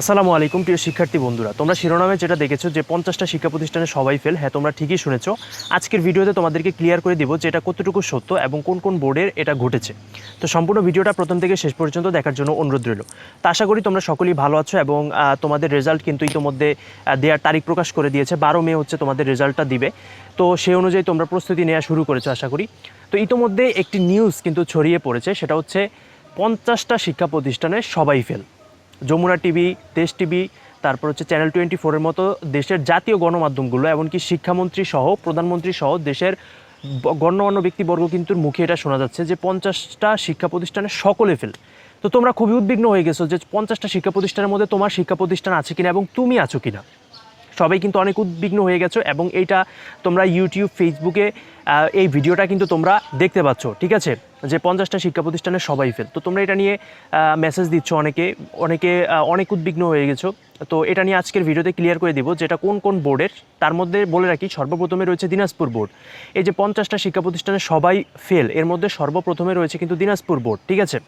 আসসালামু আলাইকুম, প্রিয় শিক্ষার্থী বন্ধুরা। তোমরা শিরোনামে যেটা দেখেছ যে পঞ্চাশটা শিক্ষা প্রতিষ্ঠানে সবাই ফেল হ্যাঁ তোমরা ঠিকই শুনেছো। আজকের ভিডিওতে তোমাদেরকে ক্লিয়ার করে দিব যে এটা কতটুকু সত্য এবং কোন কোন বোর্ডের এটা ঘটেছে। তো সম্পূর্ণ ভিডিওটা প্রথম থেকে শেষ পর্যন্ত দেখার জন্য অনুরোধ রইল। তো আশা করি তোমরা সকলেই ভালো আছো এবং তোমাদের রেজাল্ট কিন্তু ইতোমধ্যে দেওয়ার তারিখ প্রকাশ করে দিয়েছে। বারো মে হচ্ছে তোমাদের রেজাল্টটা দিবে। তো সেই অনুযায়ী তোমরা প্রস্তুতি নেওয়া শুরু করেছ, আশা করি। তো ইতোমধ্যে একটি নিউজ কিন্তু ছড়িয়ে পড়েছে, সেটা হচ্ছে পঞ্চাশটা শিক্ষা প্রতিষ্ঠানে সবাই fail Jamuna TV Desh TV, তারপর হচ্ছে চ্যানেল টোয়েন্টি ফোরের মতো দেশের জাতীয় গণমাধ্যমগুলো এমনকি শিক্ষামন্ত্রী সহ, প্রধানমন্ত্রী সহ দেশের গণ্যমান্য ব্যক্তিবর্গ কিন্তু মুখে এটা শোনা যাচ্ছে যে পঞ্চাশটা শিক্ষা প্রতিষ্ঠানে সকলে ফেল। তো তোমরা খুবই উদ্বিগ্ন হয়ে গেছো যে পঞ্চাশটা শিক্ষা প্রতিষ্ঠানের মধ্যে তোমার শিক্ষা প্রতিষ্ঠান আছে কিনা এবং তুমি আছো কিনা। সবাই কিন্তু অনেক উদ্বিগ্ন হয়ে গেছো এবং এইটা তোমরা ইউটিউব ফেসবুকে এই ভিডিওটা কিন্তু তোমরা দেখতে পাচ্ছ, ঠিক আছে? যে পঞ্চাশটা শিক্ষা প্রতিষ্ঠানে সবাই ফেল তো তোমরা এটা নিয়ে মেসেজ দিচ্ছ অনেকে অনেকে অনেক উদ্বিগ্ন হয়ে গেছো। তো এটা নিয়ে আজকের ভিডিওতে ক্লিয়ার করে দিব যেটা কোন কোন বোর্ডের তার মধ্যে বলে রাখি, সর্বপ্রথমে রয়েছে দিনাজপুর বোর্ড এই যে পঞ্চাশটা শিক্ষা প্রতিষ্ঠানে সবাই ফেল এর মধ্যে সর্বপ্রথমে রয়েছে কিন্তু দিনাজপুর বোর্ড ঠিক আছে?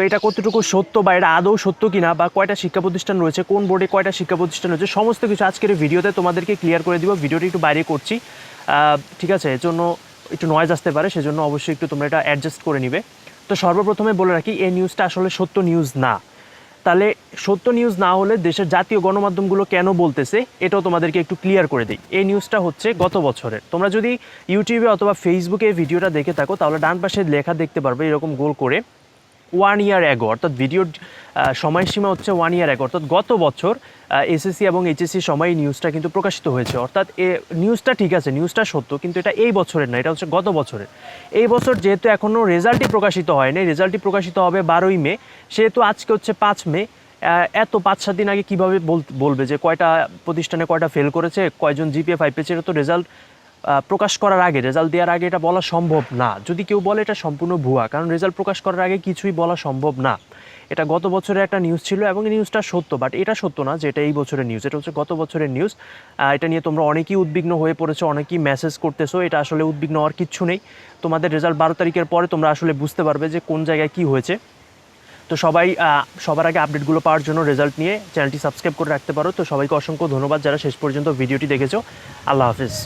তো এটা কতটুকু সত্য বা এটা আদৌ সত্য কিনা বা কয়টা শিক্ষা প্রতিষ্ঠান রয়েছে, কোন বোর্ডে কয়টা শিক্ষা প্রতিষ্ঠান রয়েছে, সমস্ত কিছু আজকের ভিডিওতে তোমাদেরকে ক্লিয়ার করে দিব। ভিডিওটি একটু বাইরে করছি। ঠিক আছে, এর জন্য একটু নয়েজ আসতে পারে, সেজন্য অবশ্যই একটু তোমরা এটা অ্যাডজাস্ট করে নিবে। তো সর্বপ্রথমে বলে রাখি, এই নিউজটা আসলে সত্য নিউজ না। তাহলে সত্য নিউজ না হলে দেশের জাতীয় গণমাধ্যমগুলো কেন বলতেছে, এটাও তোমাদেরকে একটু ক্লিয়ার করে দিই। এই নিউজটা হচ্ছে গত বছরের। তোমরা যদি ইউটিউবে অথবা ফেসবুকে ভিডিওটা দেখে থাকো, তাহলে ডান পাশে লেখা দেখতে পারবে, এরকম গোল করে। ওয়ান ইয়ার অ্যাগো অর্থাৎ ভিডিওর সময়সীমা হচ্ছে ওয়ান ইয়ার অ্যাগো অর্থাৎ গত বছর এসএসসি এবং এইচএসসি সময় নিউজটা কিন্তু প্রকাশিত হয়েছে। অর্থাৎ এ নিউজটা ঠিক আছে নিউজটা সত্য, কিন্তু এটা এই বছরের না, এটা হচ্ছে গত বছরের। এই বছর যেহেতু এখনও রেজাল্টই প্রকাশিত হয়নি রেজাল্টই প্রকাশিত হবে বারোই মে, সেহেতু আজকে হচ্ছে পাঁচ মে এত পাঁচ সাত দিন আগে কীভাবে বলবে যে কয়টা প্রতিষ্ঠানে কয়টা ফেল করেছে, কয়জন জিপিএ ফাইভ পেয়েছে, এটা তো রেজাল্ট প্রকাশ করার আগে রেজাল্ট দেওয়ার আগে এটা বলা সম্ভব না। যদি কেউ বলে এটা সম্পূর্ণ ভুয়া, কারণ রেজাল্ট প্রকাশ করার আগে কিছুই বলা সম্ভব না। এটা গত বছরের একটা নিউজ ছিল এবং এই নিউজটা সত্য বাট এটা সত্য না যে এটা এই বছরের নিউজ এটা হচ্ছে গত বছরের নিউজ এটা নিয়ে তোমরা অনেকেই উদ্বিগ্ন হয়ে পড়েছো, অনেকেই মেসেজ করতেছো, এটা আসলে উদ্বিগ্ন হওয়ার কিচ্ছু নেই। তোমাদের রেজাল্ট বারো তারিখের পরে তোমরা আসলে বুঝতে পারবে যে কোন জায়গায় কি হয়েছে। তো সবাই সবার আগে আপডেটগুলো পাওয়ার জন্য রেজাল্ট নিয়ে চ্যানেলটি সাবস্ক্রাইব করে রাখতে পারো। তো সবাইকে অসংখ্য ধন্যবাদ যারা শেষ পর্যন্ত ভিডিওটি দেখেছ। আল্লাহ হাফিজ।